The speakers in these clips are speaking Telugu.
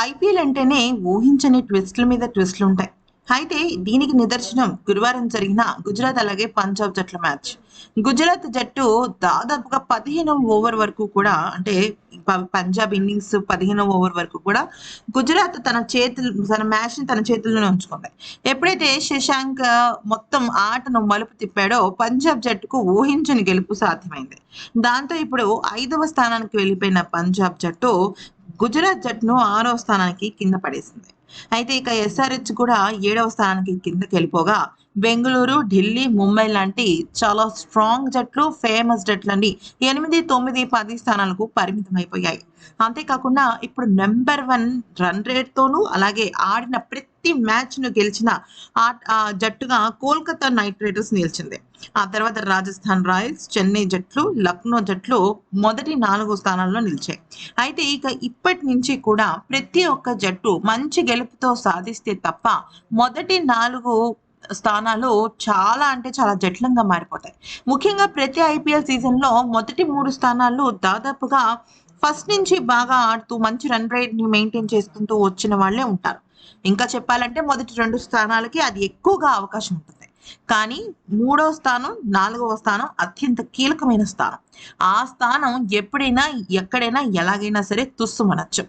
ఐపీఎల్ అంటేనే ఊహించని ట్విస్ట్ల మీద ట్విస్ట్లు ఉంటాయి. అయితే దీనికి నిదర్శనం గురువారం జరిగిన గుజరాత్ అలాగే పంజాబ్ జట్ల మ్యాచ్. గుజరాత్ జట్టు దాదాపుగా పదిహేనవ ఓవర్ వరకు కూడా అంటే పంజాబ్ ఇన్నింగ్స్ పదిహేనవ ఓవర్ వరకు కూడా గుజరాత్ తన చేతులు తన మ్యాచ్ని తన చేతుల్లోనే ఉంచుకుంది. ఎప్పుడైతే శశాంక్ మొత్తం ఆటను మలుపు తిప్పాడో పంజాబ్ జట్టుకు ఊహించని గెలుపు సాధ్యమైంది. దాంతో ఇప్పుడు ఐదవ స్థానానికి వెళ్ళిపోయిన పంజాబ్ జట్టు గుజరాత్ జట్టును ఆరవ స్థానానికి కింద పడేసింది. అయితే ఇక ఎస్ఆర్హెచ్ కూడా ఏడవ స్థానానికి కిందకి వెళ్ళిపోగా బెంగళూరు ఢిల్లీ ముంబై లాంటి చాలా స్ట్రాంగ్ జట్లు ఫేమస్ జట్లన్నీ ఎనిమిది తొమ్మిది పది స్థానాలకు పరిమితం అయిపోయాయి అంతేకాకుండా ఇప్పుడు నెంబర్ వన్ రన్ రేట్తోనూ అలాగే ఆడిన ప్రతి మ్యాచ్ను గెలిచిన ఆ- జట్టుగా కోల్కతా నైట్ రైడర్స్ నిలిచింది. ఆ తర్వాత రాజస్థాన్ రాయల్స్ చెన్నై జట్లు లక్నో జట్లు మొదటి నాలుగు స్థానాల్లో నిలిచాయి. అయితే ఇక ఇప్పటి నుంచి కూడా ప్రతి ఒక్క జట్టు మంచి గెలుపుతో సాధిస్తే తప్ప మొదటి నాలుగు స్థానాలు చాలా అంటే చాలా జట్లంగా మారిపోతాయి. ముఖ్యంగా ప్రతి ఐపీఎల్ సీజన్లో మొదటి మూడు స్థానాలు దాదాపుగా ఫస్ట్ నుంచి బాగా ఆడుతూ మంచి రన్ రేట్ని మెయింటైన్ చేసుకుంటూ వచ్చిన వాళ్ళే ఉంటారు. ఇంకా చెప్పాలంటే మొదటి రెండు స్థానాలకి అది ఎక్కువగా అవకాశం ఉంటుంది. కానీ మూడవ స్థానం నాలుగవ స్థానం అత్యంత కీలకమైన స్థానం. ఆ స్థానం ఎప్పుడైనా ఎక్కడైనా ఎలాగైనా సరే తుస్సుమనొచ్చు.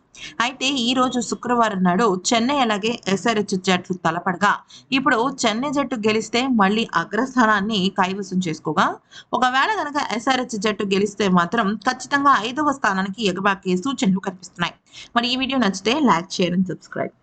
అయితే ఈ రోజు శుక్రవారం నాడు చెన్నై అలాగే ఎస్ఆర్హెచ్ జట్లు తలపడగా ఇప్పుడు చెన్నై జట్టు గెలిస్తే మళ్ళీ అగ్రస్థానాన్ని కైవసం చేసుకోగా ఒకవేళ కనుక ఎస్ఆర్హెచ్ జట్టు గెలిస్తే మాత్రం ఖచ్చితంగా ఐదవ స్థానానికి ఎగబాకే సూచనలు కనిపిస్తున్నాయి. మరి ఈ వీడియో నచ్చితే లైక్ షేర్ అండ్ సబ్స్క్రైబ్.